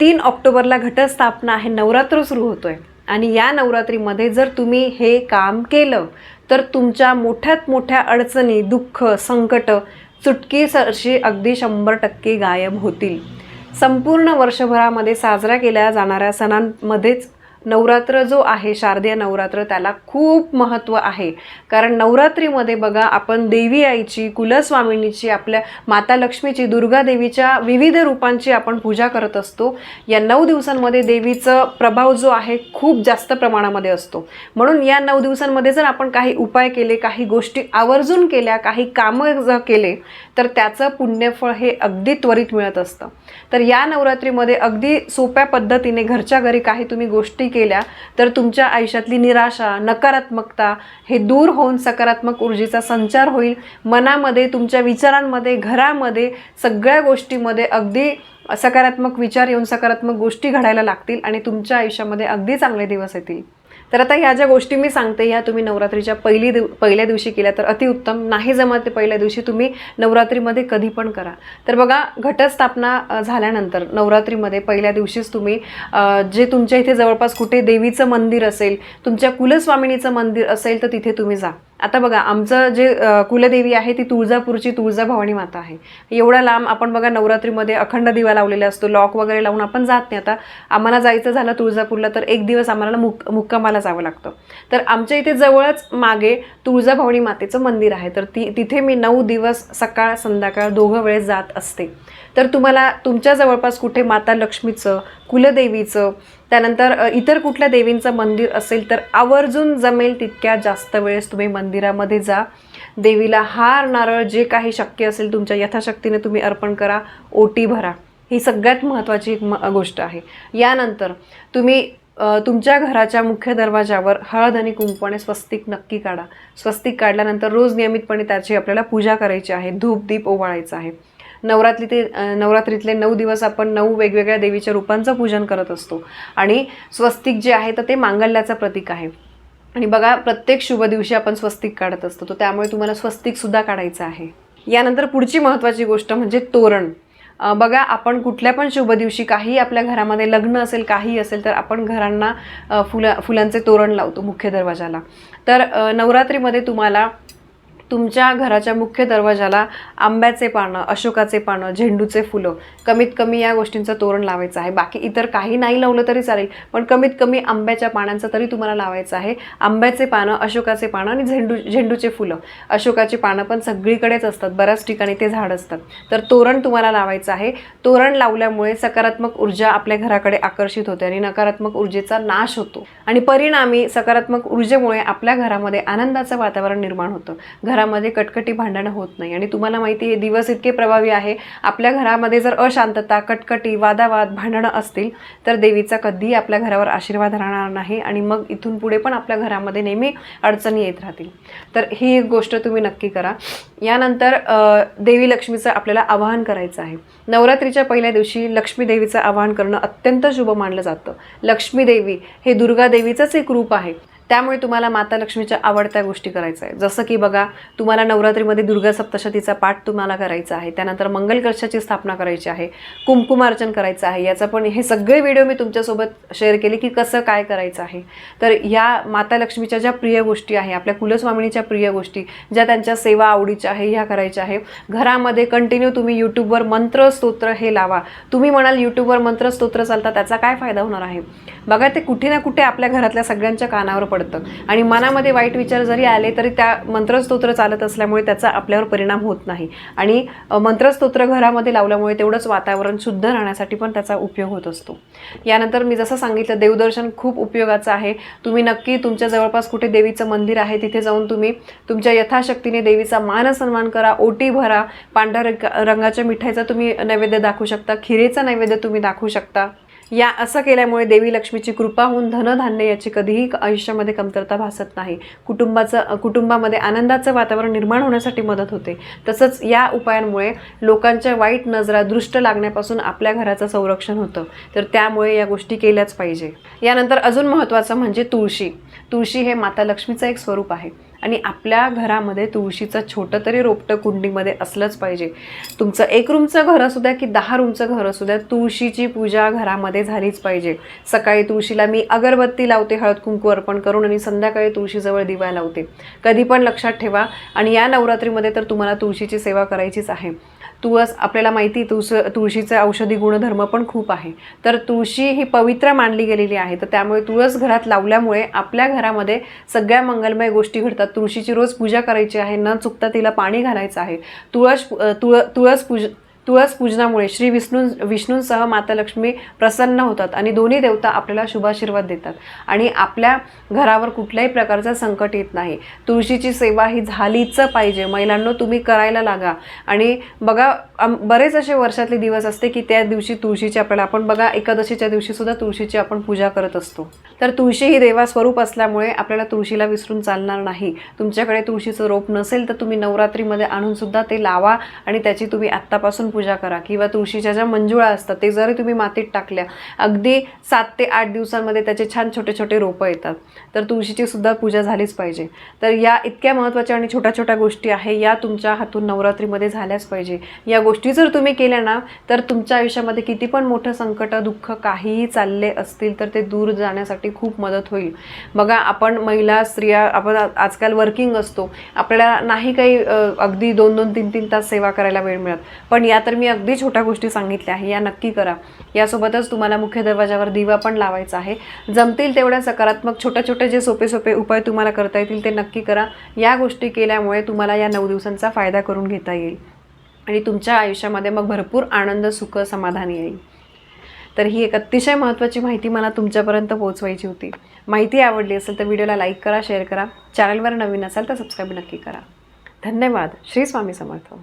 तीन ऑक्टोबरला घटस्थापना आहे नवरात्र सुरू होतोय. आणि या नवरात्रीमध्ये जर तुम्ही हे काम केलं तर तुमच्या मोठ्यात मोठ्या अडचणी दुःख संकट चुटकी सरशी अगदी शंभर टक्के गायब होतील. संपूर्ण वर्षभरामध्ये साजरा केल्या जाणाऱ्या सणांमध्येच नवरात्र जो आहे शारदीय नवरात्र त्याला खूप महत्त्व आहे. कारण नवरात्रीमध्ये बघा आपण देवी आईची कुलस्वामिनीची आपल्या माता लक्ष्मीची दुर्गा देवीच्या विविध रूपांची आपण पूजा करत असतो. या नऊ दिवसांमध्ये देवीचं प्रभाव जो आहे खूप जास्त प्रमाणामध्ये असतो. म्हणून या नऊ दिवसांमध्ये जर आपण काही उपाय केले काही गोष्टी आवर्जून केल्या काही कामं जर केले तर त्याचं पुण्यफळ हे अगदी त्वरित मिळत असतं. तर या नवरात्रीमध्ये अगदी सोप्या पद्धतीने घरच्या घरी काही तुम्ही गोष्टी केल्या तर तुमच्या आयुष्यातली निराशा नकारात्मकता हे दूर होऊन सकारात्मक ऊर्जेचा संचार होईल. मनामध्ये तुमच्या विचारांमध्ये घरामध्ये सगळ्या गोष्टीमध्ये अगदी सकारात्मक विचार येऊन सकारात्मक गोष्टी घडायला लागतील आणि तुमच्या आयुष्यामध्ये अगदी चांगले दिवस येतील. तर आता ह्या ज्या गोष्टी मी सांगते ह्या तुम्ही नवरात्रीच्या पहिली दिव पहिल्या दिवशी केल्या तर अतिउत्तम नाही जमत ते पहिल्या दिवशी तुम्ही नवरात्रीमध्ये कधी पण करा. तर बघा घटस्थापना झाल्यानंतर नवरात्रीमध्ये पहिल्या दिवशीच तुम्ही जे तुमच्या इथे जवळपास कुठे देवीचं मंदिर असेल तुमच्या कुलस्वामिनीचं मंदिर असेल तर तिथे तुम्ही जा. आता बघा आमचं जे कुलदेवी आहे ती तुळजापूरची तुळजाभवानी माता आहे. एवढा लांब आपण बघा नवरात्रीमध्ये अखंड दिवा लावलेला असतो. लॉक वगैरे लावून आपण जात नाही. आता आम्हाला जायचं झालं तुळजापूरला तर एक दिवस आम्हाला मुक मुक्कामाला जावं लागतं. तर आमच्या इथे जवळच मागे तुळजाभवानी मातेचं मंदिर आहे. तर ती तिथे मी नऊ दिवस सकाळ संध्याकाळ दोघं वेळेस जात असते. तर तुम्हाला तुमच्या जवळपास कुठे माता लक्ष्मीचं कुलदेवीचं त्यानंतर इतर कुठल्या देवींचं मंदिर असेल तर आवर्जून जमेल तितक्या जास्त वेळेस तुम्ही मंदिरामध्ये जा. देवीला हार नारळ जे काही शक्य असेल तुमच्या यथाशक्तीने तुम्ही अर्पण करा ओटी भरा. ही सगळ्यात महत्त्वाची एक म गोष्ट आहे. यानंतर तुम्ही तुमच्या घराच्या मुख्य दरवाजावर हळद आणि कुंकवाने स्वस्तिक नक्की काढा. स्वस्तिक काढल्यानंतर रोज नियमितपणे त्याची आपल्याला पूजा करायची आहे. धूप दीप ओवाळायचं आहे. नवरात्री ते नवरात्रीतले नऊ दिवस आपण नऊ वेगवेगळ्या देवीच्या रूपांचं पूजन करत असतो. आणि स्वस्तिक जे आहे तर ते मांगल्याचं प्रतीक आहे. आणि बघा प्रत्येक शुभ दिवशी आपण स्वस्तिक काढत असतो. तर त्यामुळे तुम्हाला स्वस्तिकसुद्धा काढायचं आहे. यानंतर पुढची महत्त्वाची गोष्ट म्हणजे तोरण. बघा आपण कुठल्या पण शुभ दिवशी काही आपल्या घरामध्ये लग्न असेल काही असेल तर आपण घरांना फुला फुलांचे तोरण लावतो मुख्य दरवाजाला. तर नवरात्रीमध्ये तुम्हाला तुमच्या घराच्या मुख्य दरवाजाला आंब्याचे पानं अशोकाचे पानं झेंडूचे फुलं कमीत कमी या गोष्टींचं तोरण लावायचं आहे. बाकी इतर काही नाही लावलं तरी चालेल पण कमीत कमी आंब्याच्या पानांचं तरी तुम्हाला लावायचं आहे. आंब्याचे पानं अशोकाचे पानं आणि झेंडू झेंडूचे फुलं. अशोकाची पानं पण सगळीकडेच असतात बऱ्याच ठिकाणी ते झाड असतात. तर तोरण तुम्हाला लावायचं आहे. तोरण लावल्यामुळे सकारात्मक ऊर्जा आपल्या घराकडे आकर्षित होते आणि नकारात्मक ऊर्जेचा नाश होतो. आणि परिणामी सकारात्मक ऊर्जेमुळे आपल्या घरामध्ये आनंदाचं वातावरण निर्माण होतं. घरामध्ये कटकटी भांडणं होत नाही. आणि तुम्हाला माहिती आहे दिवस इतके प्रभावी आहे. आपल्या घरामध्ये जर अशांतता कटकटी वादावाद भांडणं असतील तर देवीचा कधीही आपल्या घरावर आशीर्वाद राहणार नाही आणि मग इथून पुढे पण आपल्या घरामध्ये नेहमी अडचणी येत राहतील. तर ही एक गोष्ट तुम्ही नक्की करा. यानंतर देवी लक्ष्मीचं आपल्याला आवाहन करायचं आहे. नवरात्रीच्या पहिल्या दिवशी लक्ष्मी देवीचं आवाहन करणं अत्यंत शुभ मानलं जातं. लक्ष्मी देवी हे दुर्गा देवीचंच एक रूप आहे. त्यामुळे तुम्हाला माता लक्ष्मीच्या आवडत्या गोष्टी करायच्या आहे जसं की बघा तुम्हाला नवरात्रीमध्ये दुर्गा सप्तशतीचा पाठ तुम्हाला करायचा आहे. त्यानंतर मंगल कलशाची स्थापना करायची आहे. कुंकुमार्चन करायचं आहे. याचा पण हे सगळे व्हिडिओ मी तुमच्यासोबत शेअर केले की कसं काय करायचं आहे. तर ह्या माता लक्ष्मीच्या ज्या प्रिय गोष्टी आहे आपल्या कुलस्वामिनीच्या प्रिय गोष्टी ज्या त्यांच्या सेवा आवडीच्या आहे ह्या करायच्या आहे. घरामध्ये कंटिन्यू तुम्ही यूट्यूबवर मंत्र स्तोत्र हे लावा. तुम्ही म्हणाल यूट्यूबवर मंत्र स्तोत्र चालतात त्याचा काय फायदा होणार आहे? बघा ते कुठे ना कुठे आपल्या घरातल्या सगळ्यांच्या कानावर पडतं. आणि मनामध्ये वाईट विचार जरी आले तरी त्या मंत्रस्तोत्र चालत असल्यामुळे त्याचा आपल्यावर परिणाम होत नाही. आणि मंत्रस्तोत्र घरामध्ये लावल्यामुळे तेवढंच वातावरण शुद्ध राहण्यासाठी पण त्याचा उपयोग होत असतो. यानंतर मी जसं सांगितलं देवदर्शन खूप उपयोगाचं आहे. तुम्ही नक्की तुमच्या जवळपास कुठे देवीचं मंदिर आहे तिथे जाऊन तुम्ही तुमच्या यथाशक्तीने देवीचा मान सन्मान करा ओटी भरा पांढऱ्या रंग- रंगाच्या मिठाईचा तुम्ही नैवेद्य दाखवू शकता खिरेचा नैवेद्य तुम्ही दाखवू शकता. या असं केल्यामुळे देवी लक्ष्मीची कृपा होऊन धनधान्य याची कधीही आयुष्यामध्ये कमतरता भासत नाही. कुटुंबाचं कुटुंबामध्ये आनंदाचं वातावरण निर्माण होण्यासाठी मदत होते. तसंच या उपायांमुळे लोकांच्या वाईट नजरा दृष्ट लागण्यापासून आपल्या घराचं संरक्षण होतं. तर त्यामुळे या गोष्टी केल्याच पाहिजे. यानंतर अजून महत्त्वाचं म्हणजे तुळशी. तुळशी हे माता लक्ष्मीचं एक स्वरूप आहे. आणि आपल्या घरामध्ये तुळशीचं छोटं तरी रोपटं कुंडीमध्ये असलंच पाहिजे. तुमचं एक रूमचं घर असू द्या की दहा रूमचं घर असू द्या तुळशीची पूजा घरामध्ये झालीच पाहिजे. सकाळी तुळशीला मी अगरबत्ती लावते हळद कुंकू अर्पण करून आणि संध्याकाळी तुळशीजवळ दिवा लावते. कधी पण लक्षात ठेवा आणि या नवरात्रीमध्ये तर तुम्हाला तुळशीची सेवा करायचीच आहे. तुळस आपल्याला माहिती तुळस तुळशीचे औषधी गुणधर्म पण खूप आहे. तर तुळशी ही पवित्र मानली गेलेली आहे. तर त्यामुळे तुळस घरात लावल्यामुळे आपल्या घरामध्ये सगळ्या मंगलमय गोष्टी घडतात. तुळशीची रोज पूजा करायची आहे न चुकता तिला पाणी घालायचं आहे. तुळस तुळ तुळस पूज तुळस पूजनामुळे श्री विष्णू विष्णूंसह माता लक्ष्मी प्रसन्न होतात आणि दोन्ही देवता आपल्याला शुभाशीर्वाद देतात. आणि आपल्या घरावर कुठल्याही प्रकारचं संकट येत नाही. तुळशीची सेवा ही झालीच पाहिजे. महिलांनो तुम्ही करायला लागा. आणि बघा बरेच असे वर्षातले दिवस असते की त्या दिवशी तुळशीची आपल्याला आपण बघा एकादशीच्या दिवशी सुद्धा तुळशीची आपण पूजा करत असतो. तर तुळशी ही देवा स्वरूप असल्यामुळे आपल्याला तुळशीला विसरून चालणार नाही. तुमच्याकडे तुळशीचं रोप नसेल तर तुम्ही नवरात्रीमध्ये आणून सुद्धा ते लावा आणि त्याची तुम्ही आत्तापासून पूजा करा किंवा तुळशीच्या ज्या मंजुळा असतात ते जरी तुम्ही मातीत टाकल्या अगदी सात ते आठ दिवसांमध्ये त्याचे छान छोटे छोटे रोपं येतात. तर तुळशीची सुद्धा पूजा झालीच पाहिजे. तर या इतक्या महत्त्वाच्या आणि छोट्या छोट्या गोष्टी आहे या तुमच्या हातून नवरात्रीमध्ये झाल्याच पाहिजे. या गोष्टी जर तुम्ही केल्या ना तर तुमच्या आयुष्यामध्ये किती पण मोठं संकट दुःख काहीही चालले असतील तर ते दूर जाण्यासाठी खूप मदत होईल. बघा आपण महिला स्त्रिया आपण आजकाल वर्किंग असतो. आपल्याला नाही काही अगदी दोन दोन तीन तीन तास सेवा करायला वेळ मिळत. पण या तर मी अगदी छोट्या गोष्टी सांगितल्या आहे या नक्की करा. यासोबतच तुम्हाला मुख्य दरवाजावर दिवा पण लावायचा आहे. जमतील तेवढ्या सकारात्मक छोट्या छोटे जे सोपे सोपे उपाय तुम्हाला करता येतील ते नक्की करा. या गोष्टी केल्यामुळे तुम्हाला या नऊ दिवसांचा फायदा करून घेता येईल. आणि तुमच्या आयुष्यामध्ये मग भरपूर आनंद सुख समाधान येईल. तर ही एक अतिशय महत्त्वाची माहिती मला तुमच्यापर्यंत पोहोचवायची होती. माहिती आवडली असेल तर व्हिडिओला लाईक करा शेअर करा. चॅनलवर नवीन असाल तर सबस्क्राईब नक्की करा. धन्यवाद. श्री स्वामी समर्थ.